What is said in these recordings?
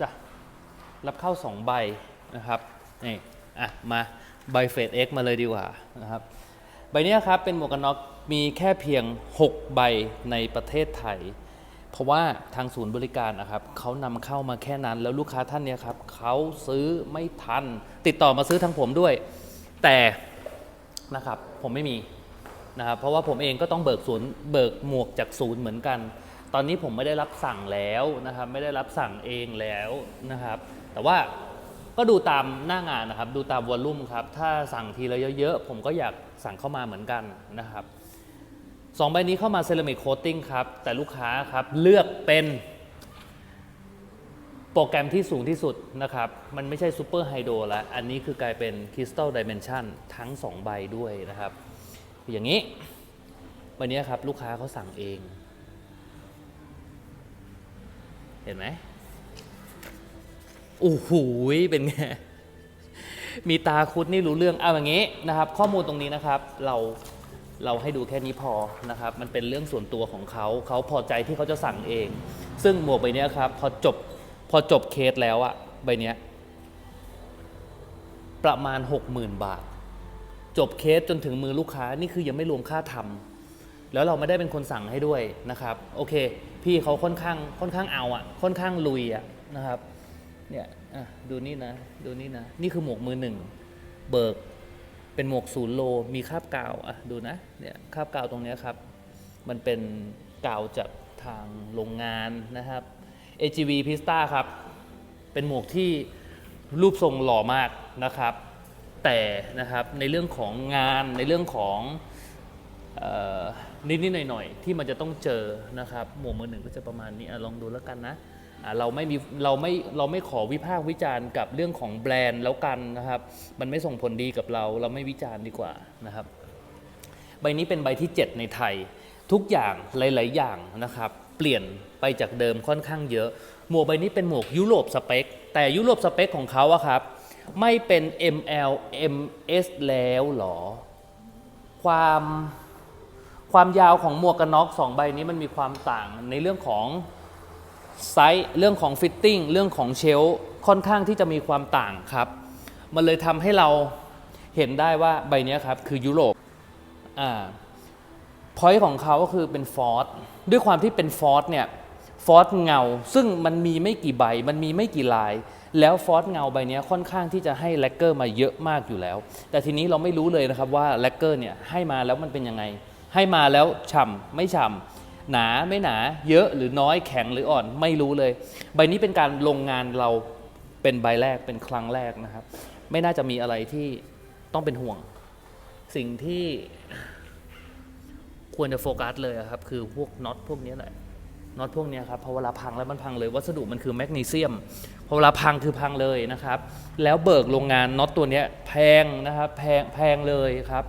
จ้ะรับเข้า 2 ใบนะครับนี่อะมาใบเฟด X มาเลยดีกว่านะครับใบเนี้ยครับเป็นหมวกกันน็อกมีแค่เพียง 6 ใบในประเทศไทย เพราะว่าทางศูนย์บริการนะครับเขานำเข้ามาแค่นั้น แล้วลูกค้าท่านเนี้ยครับเขาซื้อไม่ทัน ติดต่อมาซื้อทางผมด้วย แต่นะครับผมไม่มีนะครับเพราะว่าผมเองก็ต้องเบิกศูนย์เบิกหมวกจากศูนย์เหมือนกัน ตอนนี้ผมไม่ได้รับสั่งแล้วนะครับ ไม่ได้รับสั่งเองแล้วนะครับ แต่ว่าก็ดูตามหน้างานนะครับ ดูตามวอลลุ่มครับ ถ้าสั่งทีละเยอะๆ ผมก็อยากสั่งเข้ามาเหมือนกันนะครับสองใบนี้เข้ามาเซรามิกโคตติ้งครับ แต่ลูกค้าครับเลือกเป็นโปรแกรมที่สูงที่สุดนะครับ มันไม่ใช่ซูเปอร์ไฮโดรแล้ว อันนี้คือกลายเป็นคริสตัลดิเมนชันทั้ง 2 ใบด้วยนะครับ อย่างนี้ วันนี้ครับลูกค้าเขาสั่งเอง เห็นไหมโอ้โหเป็นไง มีตาคุดนี่รู้เรื่องเอาอย่างนี้นะครับ ข้อมูลตรงนี้นะครับ เราเราให้ดูแค่นี้พอนะครับ มันเป็นเรื่องส่วนตัวของเขา เขาพอใจที่เขาจะสั่งเอง ซึ่งหมวกใบเนี้ยครับ พอจบพอจบเคสแล้วอะใบเนี้ยประมาณ 60,000 บาท จบเคสจนถึงมือลูกค้านี่คือยังไม่รวมค่าทำแล้วเราไม่ได้เป็นคนสั่งให้ด้วยนะครับ โอเค พี่เขาค่อนข้างค่อนข้างเอาอะค่อนข้างลุยอะนะครับ เนี่ยดูนี่นะ ดูนี่นะ นี่คือหมวกมือหนึ่ง เบิก เป็นหมวกศูนย์โล มีคราบกาวอะ ดูนะ เนี่ยคราบกาวตรงนี้ครับ มันเป็นกาวจากทางโรงงานนะครับ AGV Pista ครับ เป็นหมวกที่รูปทรงหล่อมากนะครับ แต่นะครับในเรื่องของงานในเรื่องของ นิดๆหน่อยๆที่มันจะต้องเจอนะครับ หมวกมือหนึ่งก็จะประมาณนี้อะลองดูแล้วกันนะะเราไม่มีเราไม่เราไม่ขอวิพากษ์วิจารณ์กับเรื่องของแบรนด์แล้วกันนะครับ มันไม่ส่งผลดีกับเรา เราไม่วิจารณ์ดีกว่านะครับ ใบนี้เป็นใบที่ 7 ในไทย ทุกอย่างหลาย ๆ อย่างนะครับ เปลี่ยนไปจากเดิมค่อนข้างเยอะ หมวกใบนี้เป็นหมวกยุโรปสเปค แต่ยุโรปสเปคของเขาอะครับ ไม่เป็น ML MS แล้วหรอ ความ ความยาวของหมวกกันน็อกสองใบนี้มันมีความต่างในเรื่องของไซส์เรื่องของฟิตติ้งเรื่องของเชลค่อนข้างที่จะมีความต่างครับ มันเลยทำให้เราเห็นได้ว่าใบนี้ครับคือยุโรปอ่าพอยต์ของเขาก็คือเป็นฟอสด้วยความที่เป็นฟอร์สเนี่ยฟอร์สเงา ซึ่งมันมีไม่กี่ใบ มันมีไม่กี่ลาย แล้วฟอร์สเงาใบนี้ค่อนข้างที่จะให้แลกเกอร์มาเยอะมากอยู่แล้ว แต่ทีนี้เราไม่รู้เลยนะครับว่าแลกเกอร์เนี่ยให้มาแล้วมันเป็นยังไง ให้มาแล้วฉ่ำไม่ฉ่ำหนาไม่หนา เยอะหรือน้อยแข็งหรืออ่อนไม่รู้เลย ใบนี้เป็นการลงงานเราเป็นใบแรกเป็นครั้งแรกนะครับ ไม่น่าจะมีอะไรที่ต้องเป็นห่วง สิ่งที่ควรจะโฟกัสเลยครับ คือพวกน็อตพวกนี้แหละน็อตพวกนี้ครับพอเวลาพังแล้วมันพังเลยวัสดุมันคือแมกนีเซียมพอเวลาพังคือพังเลยนะครับ แล้วเบิกโรงงานน็อตตัวนี้แพงนะครับแพงแพงเลยครับ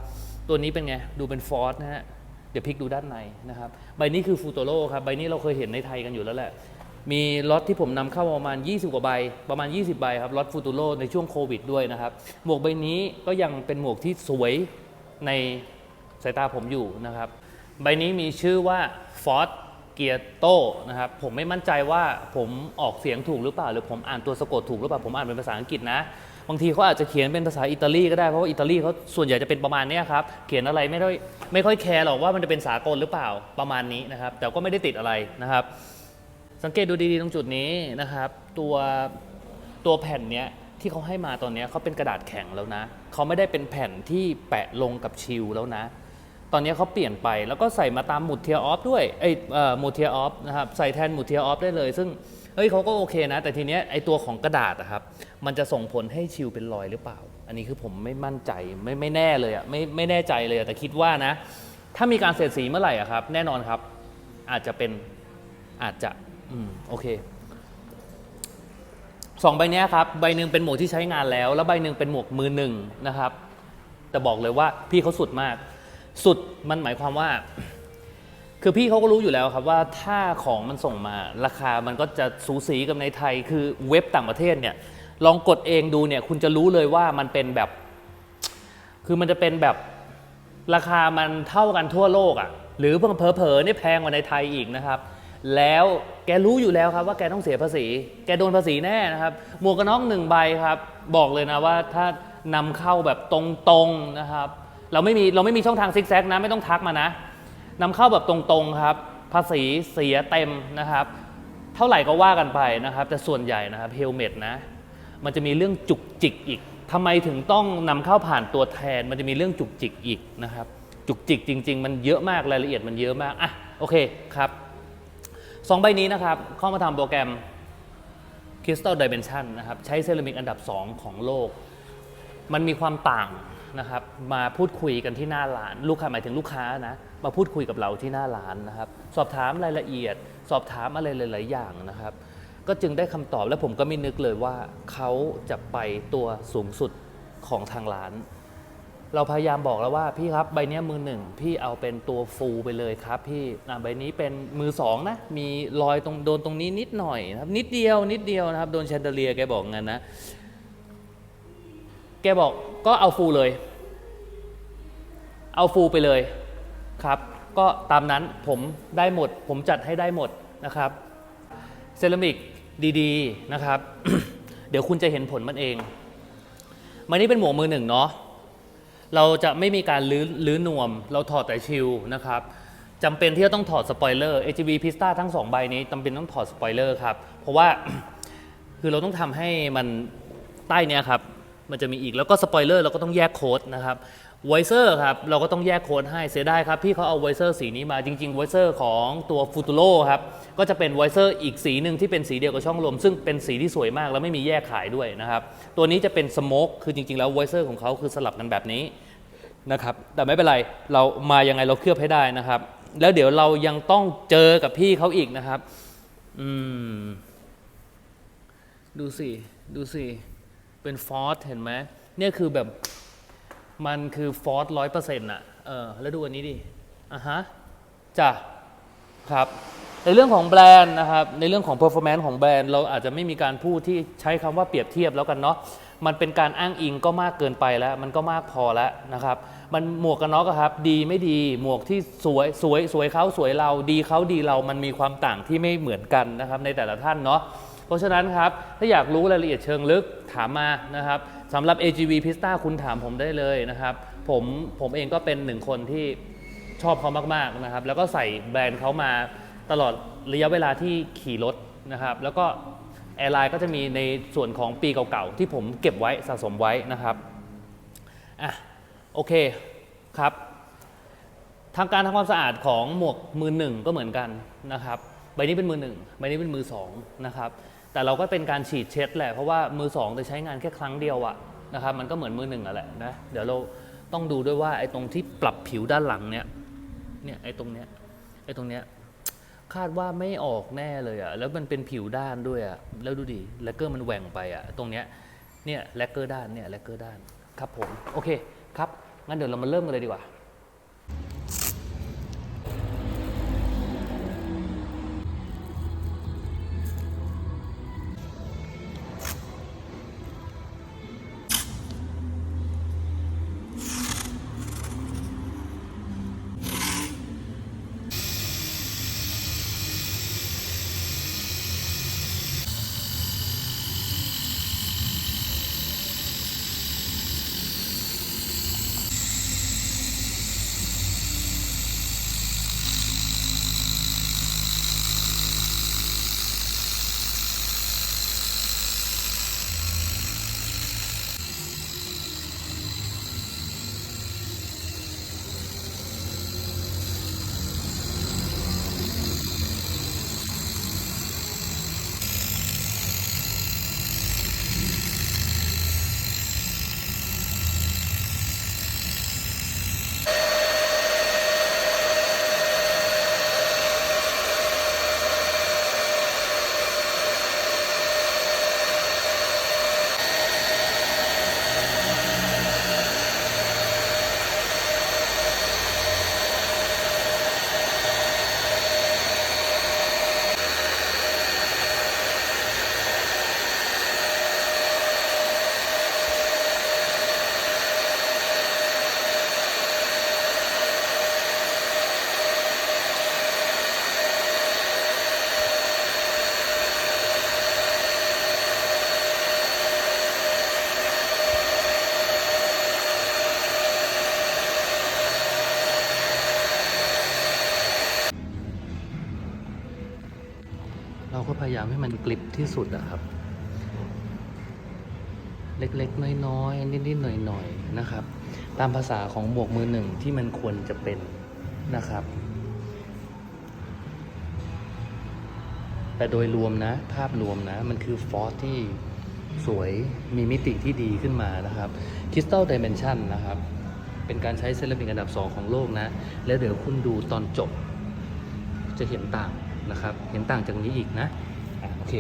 ตัวนี้เป็นไง ดูเป็นฟอร์สนะฮะ เดี๋ยวพลิกดูด้านในนะครับ ใบนี้คือฟูโตโรครับ ใบนี้เราเคยเห็นในไทยกันอยู่แล้วแหละ มีล็อตที่ผมนำเข้าประมาณ 20 กว่าใบ ประมาณ 20 ใบครับ ล็อตฟูโตโรในช่วงโควิดด้วยนะครับ หมวกใบนี้ก็ยังเป็นหมวกที่สวยในสายตาผมอยู่นะครับ ใบนี้มีชื่อว่า Ford g e a t o นะครับ ผมไม่มั่นใจว่าผมออกเสียงถูกหรือเปล่า หรือผมอ่านตัวสะกดถูกหรือเปล่า ผมอ่านเป็นภาษาอังกฤษนะ บางทีเขาอาจจะเขียนเป็นภาษาอิตาลีก็ได้เพราะว่าอิตาลีเขาส่วนใหญ่จะเป็นประมาณนี้ครับเขียนอะไรไม่ได้ไม่ค่อยแคร์หรอกว่ามันจะเป็นสากลหรือเปล่าประมาณนี้นะครับ แต่ก็ไม่ได้ติดอะไรนะครับ สังเกตดูดีๆตรงจุดนี้นะครับ ตัวตัวแผ่นเนี้ยที่เขาให้มาตอนนี้เขาเป็นกระดาษแข็งแล้วนะเขาไม่ได้เป็นแผ่นที่แปะลงกับชิลแล้วนะ ตอนนี้เขาเปลี่ยนไปแล้วก็ใส่มาตามหมุดเทียออฟด้วยไอ้เอ่อหมุดเทียออฟนะครับใส่แทนหมุดเทียออฟได้เลย ซึ่ง เฮ้ยเขาก็โอเคนะ แต่ทีเนี้ยไอตัวของกระดาษอะครับมันจะส่งผลให้ชิลเป็นรอยหรือเปล่า อันนี้คือผมไม่มั่นใจไม่ไม่แน่เลยอะไม่ไม่แน่ใจเลยอะแต่คิดว่านะ ถ้ามีการเสียดสีเมื่อไหร่อะครับ แน่นอนครับ อาจจะเป็นอาจจะอืมโอเคสองใบเนี้ยครับใบหนึ่งเป็นหมวกที่ใช้งานแล้ว แล้วใบหนึ่งเป็นหมวกมือหนึ่งนะครับ แต่บอกเลยว่าพี่เขาสุดมาก สุดมันหมายความว่า คือพี่เขาก็รู้อยู่แล้วครับว่าถ้าของมันส่งมาราคามันก็จะสูสีกับในไทย คือเว็บต่างประเทศเนี่ยลองกดเองดูเนี่ยคุณจะรู้เลยว่ามันเป็นแบบ คือมันจะเป็นแบบราคามันเท่ากันทั่วโลกอะ่ะหรือเพิ่งเผลอๆนี่แพงกว่าในไทยอีกนะครับ แล้วแกรู้อยู่แล้วครับว่าแกต้องเสียภาษี แกโดนภาษีแน่นะครับหมวกกันน็อกหนึ่งใบครับ บอกเลยนะว่าถ้านำเข้าแบบตรงๆนะครับ เราไม่มีเราไม่มีช่องทางซิกแซกนะไม่ต้องทักมานะ นำเข้าแบบตรงๆครับ ภาษีเสียเต็มนะครับ เท่าไหร่ก็ว่ากันไปนะครับ แต่ส่วนใหญ่นะครับเฮลเมตนะ มันจะมีเรื่องจุกจิกอีกทำไมถึงต้องนำเข้าผ่านตัวแทน มันจะมีเรื่องจุกจิกอีกนะครับ จุกจิกจริง ๆ มันเยอะมากรายละเอียดมันเยอะมากอะโอเคครับสองใบนี้นะครับ เข้ามาทำโปรแกรม Crystal Dimension นะครับ ใช้เซรามิกอันดับ 2 ของโลก มันมีความต่างนะครับ มาพูดคุยกันที่หน้าร้าน ลูกค้าหมายถึงลูกค้านะ มาพูดคุยกับเราที่หน้าร้านนะครับ สอบถามรายละเอียด สอบถามอะไรหลาย ๆ อย่างนะครับ ก็จึงได้คำตอบและผมก็ไม่นึกเลยว่าเขาจะไปตัวสูงสุดของทางร้าน เราพยายามบอกแล้วว่าพี่ครับใบนี้มือหนึ่งพี่เอาเป็นตัวฟูลไปเลยครับ พี่อะใบนี้เป็นมือสองนะมีรอยตรงโดนตรงนี้นิดหน่อยนะครับนิดเดียวนิดเดียวนะครับโดนแชนเดเลียแกบอกงั้นนะแกบอกก็เอาฟูลเลย เอาฟูลไปเลย ครับ ก็ตามนั้นผมได้หมด ผมจัดให้ได้หมดนะครับ เซรามิกดีๆนะครับ เดี๋ยวคุณจะเห็นผลมันเอง มันนี้เป็นหมวกมือหนึ่งเนาะ เราจะไม่มีการลื้อลื้อนวม เราถอดแต่ชิลนะครับจำเป็นที่จะต้องถอดสปอยเลอร์ AGV Pista ทั้ง 2 ใบนี้จำเป็นต้องถอดสปอยเลอร์ครับ เพราะว่าคือเราต้องทำให้มันใต้เนี้ยครับ มันจะมีอีกแล้วก็สปอยเลอร์เราก็ต้องแยกโค้ดนะครับ ไวเซอร์ครับ เราก็ต้องแยกโค้ดให้เสียไดายครับ พี่เขาเอาไวเซอร์สีนี้มาจริงๆไวเซอร์ของตัวฟูตูโรครับ ก็จะเป็นไวเซอร์อีกสีหนึ่งที่เป็นสีเดียวกับช่องลม ซึ่งเป็นสีที่สวยมากแล้วไม่มีแยกขายด้วยนะครับ ตัวนี้จะเป็นสโมกคือจริงๆ แล้วไวเซอร์ของเขาคือสลับกันแบบนี้นะครับแต่ไม่เป็นไรเรามายังไงเราเคลือบให้ได้นะครับ แล้วเดี๋ยวเรายังต้องเจอกับพี่เขาอีกนะครับอืมดูสิดูสิเป็นฟอสเห็นไหมเนี่ยคือแบบ มันคือฟอสร้อยเปอร์เซ็นต์อะเออแล้วดูอันนี้ดิอะฮะจ้ะครับในเรื่องของแบรนด์นะครับในเรื่องของ performance ของแบรนด์ เราอาจจะไม่มีการพูดที่ใช้คำว่าเปรียบเทียบแล้วกันเนาะมันเป็นการอ้างอิงก็มากเกินไปแล้ว มันก็มากพอแล้วนะครับ มันหมวกกันน็อกครับดีไม่ดีหมวกที่สวยสวยสวยเขาสวยเราดีเขาดีเรามันมีความต่างที่ไม่เหมือนกันนะครับในแต่ละท่านเนาะเพราะฉะนั้นครับถ้าอยากรู้รายละเอียดเชิงลึกถามมานะครับ สำหรับ AGV Pista คุณถามผมได้เลยนะครับ ผมผมเองก็เป็นหนึ่งคนที่ชอบเขามากๆนะครับ แล้วก็ใส่แบรนด์เขามาตลอดระยะเวลาที่ขี่รถนะครับ แล้วก็แอร์ไลน์ก็จะมีในส่วนของปีเก่าๆ ที่ผมเก็บไว้สะสมไว้นะครับอะโอเคครับทางการทำความสะอาดของหมวกมือหนึ่งก็เหมือนกันนะครับ ใบนี้เป็นมือหนึ่งใบนี้เป็นมือสองนะครับ แต่เราก็เป็นการฉีดเช็ดแหละเพราะว่ามือสองจะใช้งานแค่ครั้งเดียวอะนะครับมันก็เหมือนมือหนึ่งอะแหละนะเดี๋ยวเราต้องดูด้วยว่าไอ้ตรงที่ปรับผิวด้านหลังเนี่ยเนี่ยไอ้ตรงเนี้ยไอ้ตรงเนี้ยคาดว่าไม่ออกแน่เลยอะแล้วมันเป็นผิวด้านด้วยอะแล้วดูดิแลกเกอร์มันแหว่งไปอะตรงเนี้ยเนี่ยแลกเกอร์ด้านเนี่ยแลกเกอร์ด้านครับผมโอเคครับงั้นเดี๋ยวเรามาเริ่มกันเลยดีกว่า เราพยายามให้มันกลิบที่สุดอะครับ เล็กๆ น้อยๆ นิดๆ หน่อยๆ นะครับ ตามภาษาของหมวกมือหนึ่งที่มันควรจะเป็นนะครับ แต่โดยรวมนะ ภาพรวมนะ มันคือฟอสที่สวยมีมิติที่ดีขึ้นมานะครับ Crystal Dimension นะครับ เป็นการใช้เซรามิกอันดับ 2 ของโลกนะ แล้วเดี๋ยวคุณดูตอนจบจะเห็นต่าง นะครับ เห็นต่างจากนี้อีกนะโอเค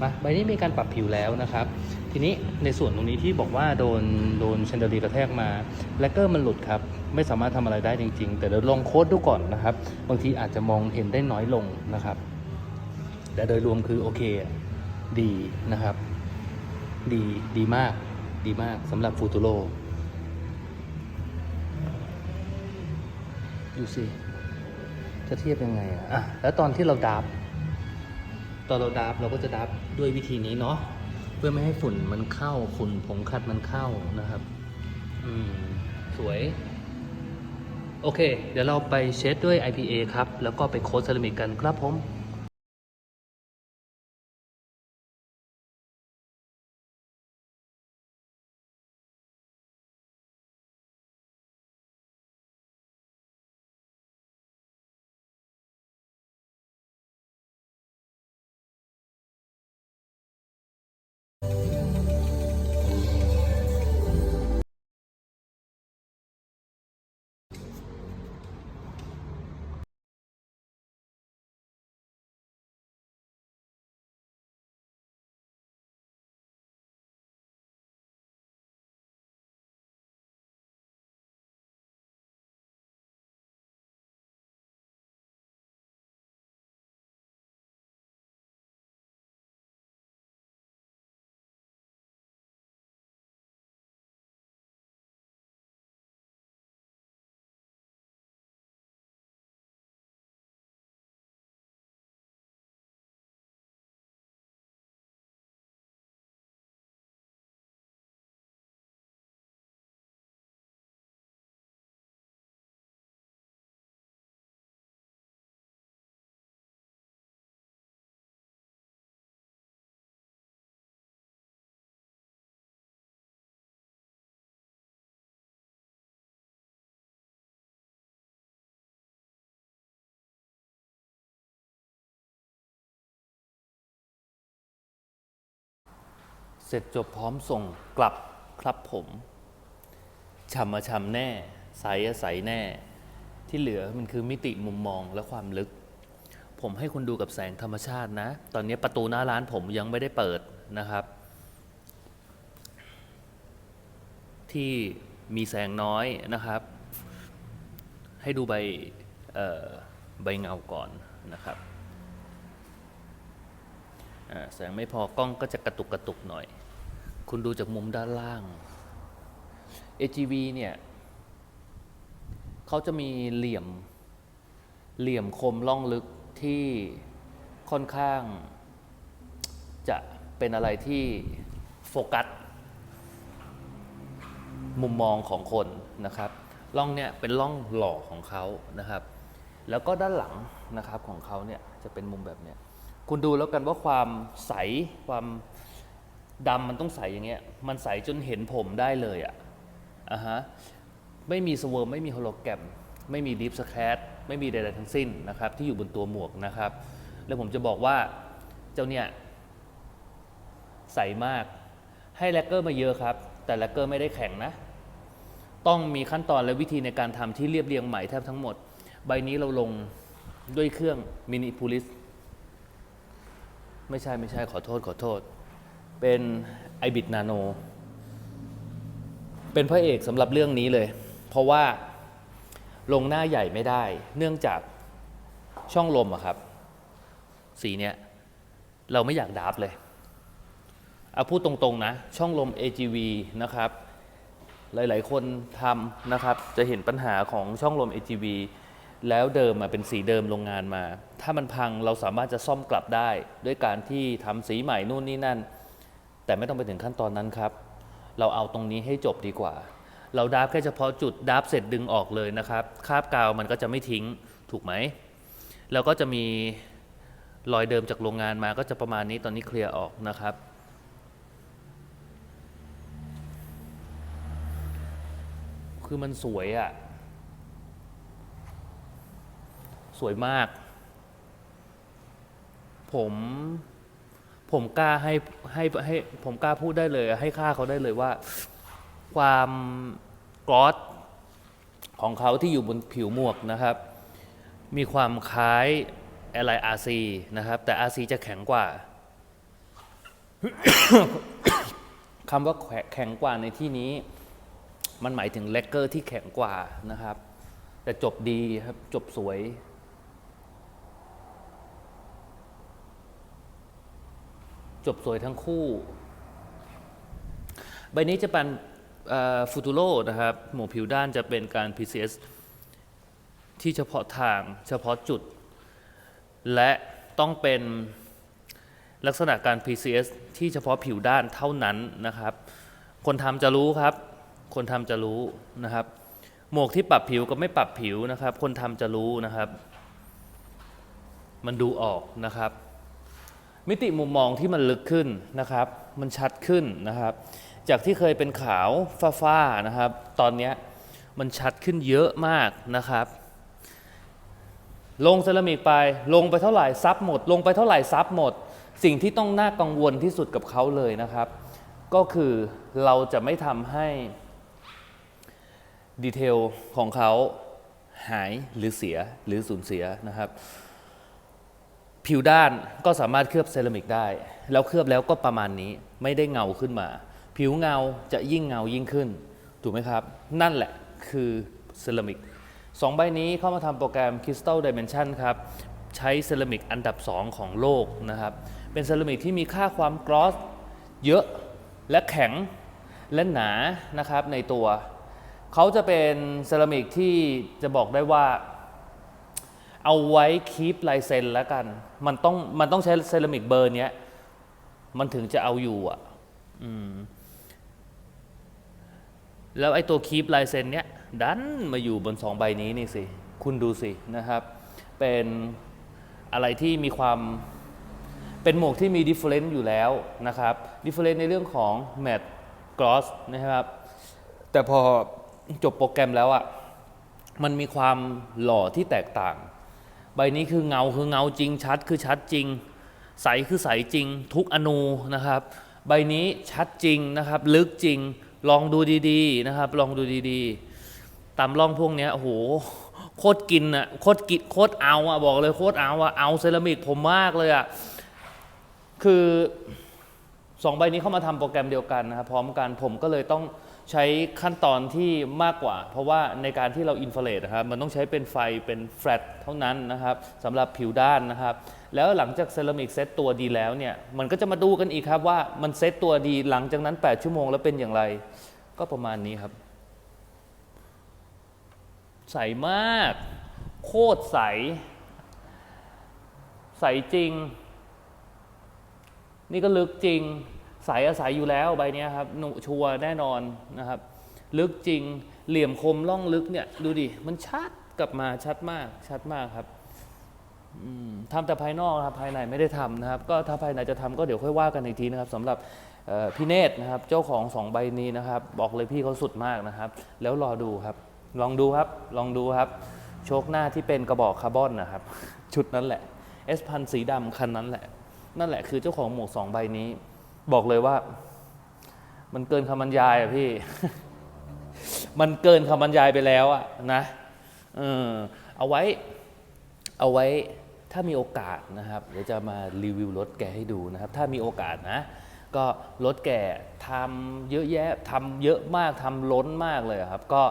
มาใบนี้มีการปรับผิวแล้วนะครับ ทีนี้ในส่วนตรงนี้ที่บอกว่าโดนโดนเชนเดอรีกระแทกมาแลกเกอร์มันหลุดครับ ไม่สามารถทำอะไรได้จริง ๆ แต่เดี๋ยวลองโค้ดดูก่อนนะครับ บางทีอาจจะมองเห็นได้น้อยลงนะครับ แต่โดยรวมคือโอเคดีนะครับ ดีดีมากดีมากสำหรับฟูตูโรดูสิ จะเทียบยังไงอะอะแล้วตอนที่เราดับตอนเราดับเราก็จะดับด้วยวิธีนี้เนาะเพื่อไม่ให้ฝุ่นมันเข้าฝุ่นผงขัดมันเข้านะครับ อืม สวย โอเค เดี๋ยวเราไปเช็ดด้วย IPA ครับ แล้วก็ไปโค้ดเซรามิกกันครับผม เสร็จจบพร้อมส่งกลับครับผมฉ่ำมาฉ่ำแน่ใสอะใสแน่ ที่เหลือมันคือมิติมุมมองและความลึก ผมให้คุณดูกับแสงธรรมชาตินะ ตอนนี้ประตูหน้าร้านผมยังไม่ได้เปิดนะครับ ที่มีแสงน้อยนะครับ ให้ดูใบใบเงาก่อนนะครับ แสงไม่พอกล้องก็จะกระตุกกระตุกหน่อย คุณดูจากมุมด้านล่าง AGV เนี่ยเขาจะมีเหลี่ยมเหลี่ยมคมล่องลึกที่ค่อนข้างจะเป็นอะไรที่โฟกัสมุมมองของคนนะครับล่องเนี่ยเป็นล่องหล่อของเขานะครับ แล้วก็ด้านหลังนะครับของเขาเนี่ยจะเป็นมุมแบบเนี้ย คุณดูแล้วกันว่าความใสความดำมันต้องใสอย่างเงี้ย มันใสจนเห็นผมได้เลยอะอะฮะ ไม่มีสเวิร์มไม่มีโฮโลแกรม ไม่มีดิฟสแครดไม่มีใดๆทั้งสิ้นนะครับ ที่อยู่บนตัวหมวกนะครับ แล้วผมจะบอกว่าเจ้าเนี่ยใสมาก ให้แลกเกอร์มาเยอะครับ แต่แลกเกอร์ไม่ได้แข็งนะ ต้องมีขั้นตอนและวิธีในการทำที่เรียบเรียงใหม่แทบทั้งหมด ใบนี้เราลงด้วยเครื่องมินิพูลิส ไม่ใช่ไม่ใช่ขอโทษขอโทษ เป็นไอบิ t นาโน เป็นพระเอกสำหรับเรื่องนี้เลย เพราะว่าลงหน้าใหญ่ไม่ได้ เนื่องจากช่องลมอะครับ สีเนี้ยเราไม่อยากดาบเลยเอาพูดตรงๆนะ ช่องลม AGV นะครับ หลายๆคนทำนะครับ จะเห็นปัญหาของช่องลม AGV แล้วเดิมมาเป็นสีเดิมโรงงานมา ถ้ามันพังเราสามารถจะซ่อมกลับได้ ด้วยการที่ทำสีใหม่นู่นนี่นั่น แต่ไม่ต้องไปถึงขั้นตอนนั้นครับ เราเอาตรงนี้ให้จบดีกว่า เราดับแค่เฉพาะจุดดับเสร็จดึงออกเลยนะครับ คาบกาวมันก็จะไม่ทิ้งถูกไหมแล้วก็จะมีรอยเดิมจากโรงงานมาก็จะประมาณนี้ตอนนี้เคลียร์ออกนะครับคือมันสวยอะ่ะ สวยมาก ผมผมกล้าให้ให้ให้ผมกล้าพูดได้เลย ให้ค่าเขาได้เลยว่า ความกรอสของเขาที่อยู่บนผิวหมวกนะครับ มีความคล้ายอะไร RC นะครับ แต่ RC จะแข็งกว่าคำว่าแขแข็งกว่าในที่นี้ มันหมายถึงเลกเกอร์ที่แข็งกว่านะครับ แต่จบดีครับจบสวย จบสวยทั้งคู่ ใบนี้จะเป็นฟูตูโรนะครับ หมวกผิวด้านจะเป็นการ PCS ที่เฉพาะทางเฉพาะจุด และต้องเป็นลักษณะการ PCS ที่เฉพาะผิวด้านเท่านั้นนะครับ คนทำจะรู้ครับ คนทำจะรู้นะครับ หมวกที่ปรับผิวกับไม่ปรับผิวนะครับ คนทำจะรู้นะครับ มันดูออกนะครับ มิติมุมมองที่มันลึกขึ้นนะครับ มันชัดขึ้นนะครับ จากที่เคยเป็นขาวฟ้าๆนะครับ ตอนนี้มันชัดขึ้นเยอะมากนะครับ ลงเซรามิกไป ลงไปเท่าไหร่ซับหมด ลงไปเท่าไหร่ซับหมด สิ่งที่ต้องน่ากังวลที่สุดกับเขาเลยนะครับ ก็คือเราจะไม่ทำให้ดีเทลของเขาหายหรือเสียหรือสูญเสียนะครับ ผิวด้านก็สามารถเคลือบเซรามิกได้ แล้วเคลือบแล้วก็ประมาณนี้ไม่ได้เงาขึ้นมา ผิวเงาจะยิ่งเงายิ่งขึ้น ถูกไหมครับ นั่นแหละคือเซรามิกสองใบนี้เข้ามาทำโปรแกรม Crystal Dimension ครับ ใช้เซรามิกอันดับ 2 ของโลกนะครับ เป็นเซรามิกที่มีค่าความกรอสเยอะและแข็งและหนานะครับในตัว เขาจะเป็นเซรามิกที่จะบอกได้ว่า เอาไว้คีปลายเซ็นแล้วกัน มันต้องมันต้องใช้เซรามิกเบอร์เนี้ย มันถึงจะเอาอยู่อะอืมแล้วไอ้ตัวคีปลายเซ็นเนี้ยดันมาอยู่บนสองใบนี้นี่สิ คุณดูสินะครับ เป็นอะไรที่มีความเป็นหมวกที่มีดิฟเฟ r นซ์อยู่แล้วนะครับดิฟเฟ r นซ์ในเรื่องของแมตต์กรอสนะครับ แต่พอจบโปรแกรมแล้วอะมันมีความหล่อที่แตกต่าง ใบนี้คือเงาคือเงาจริงชัดคือชัดจริง ใสคือใสจริง ทุกอนูนะครับ ใบนี้ชัดจริงนะครับ ลึกจริงลองดูดีๆนะครับ ลองดูดีๆ ตามร่องพวกเนี้ยโอ้โหโคตรกินอะโคตรกินโคตรเอาอะบอกเลยโคตรเอาอะเอาเซรามิกผมมากเลยอะคือสองใบนี้เข้ามาทำโปรแกรมเดียวกันนะครับพร้อมกันผมก็เลยต้อง ใช้ขั้นตอนที่มากกว่า เพราะว่าในการที่เราอินฟราเรดนะครับมันต้องใช้เป็นไฟเป็นแฟลตเท่านั้นนะครับสำหรับผิวด้านนะครับ แล้วหลังจากเซรามิกเซตตัวดีแล้วเนี่ยมันก็จะมาดูกันอีกครับว่ามันเซตตัวดีหลังจากนั้น 8 ชั่วโมงแล้วเป็นอย่างไร ก็ประมาณนี้ครับ ใสมาก โคตรใส ใสจริง นี่ก็ลึกจริง ใสอาศัยอยู่แล้วใบนี้ครับหนุชัวร์แน่นอนนะครับ ลึกจริงเหลี่ยมคมล่องลึกเนี่ยดูดิมันชัดกลับมาชัดมากชัดมากครับทำแต่ภายนอกนะครับภายในไม่ได้ทำนะครับ ก็ถ้าภายในจะทำก็เดี๋ยวค่อยว่ากันอีกทีนะครับสำหรับพี่เนตรนะครับ เจ้าของสองใบนี้นะครับ บอกเลยพี่เขาสุดมากนะครับ แล้วรอดูครับ ลองดูครับลองดูครับ โชคหน้าที่เป็นกระบอกคาร์บอนนะครับ ชุดนั้นแหละ S พันสีดำคันนั้นแหละ นั่นแหละคือเจ้าของหมวกสองใบนี้ บอกเลยว่า มันเกินคำบรรยายอะพี่ มันเกินคำบรรยายไปแล้วอะนะเออเอาไว้ เอาไว้ถ้ามีโอกาสนะครับ เดี๋ยวจะมารีวิวรถแกให้ดูนะครับ ถ้ามีโอกาสนะ ก็รถแกทำเยอะแยะทำเยอะมากทำล้นมากเลยครับ ก็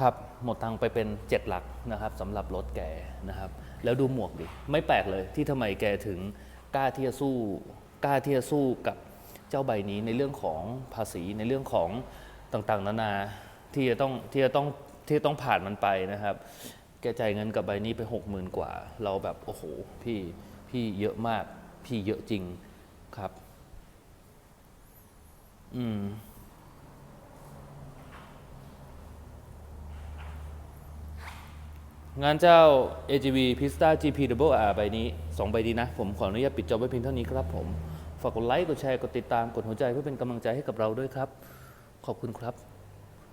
ครับหมดตังไปเป็นเจ็ดหลักนะครับสำหรับรถแกนะครับ แล้วดูหมวกดิ ไม่แปลกเลยที่ทำไมแกถึงกล้าที่จะสู้ กล้าที่จะสู้กับเจ้าใบนี้ในเรื่องของภาษีในเรื่องของต่างๆ นานาที่จะต้องที่จะต้องที่จะต้องผ่านมันไปนะครับ แกจ่ายเงินกับใบนี้ไปหกหมื่นกว่า เราแบบโอ้โหพี่พี่เยอะมาก พี่เยอะจริงครับ อืมงานเจ้า AGV Pista GP Double R ใบนี้สองใบดีนะ ผมขออนุญาตปิดจอบไว้เพียงเท่านี้ครับผม ฝากกดไลค์ กดแชร์ กดติดตาม กดหัวใจเพื่อเป็นกำลังใจให้กับเราด้วยครับ ขอบคุณครับ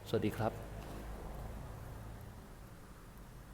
สวัสดีครับ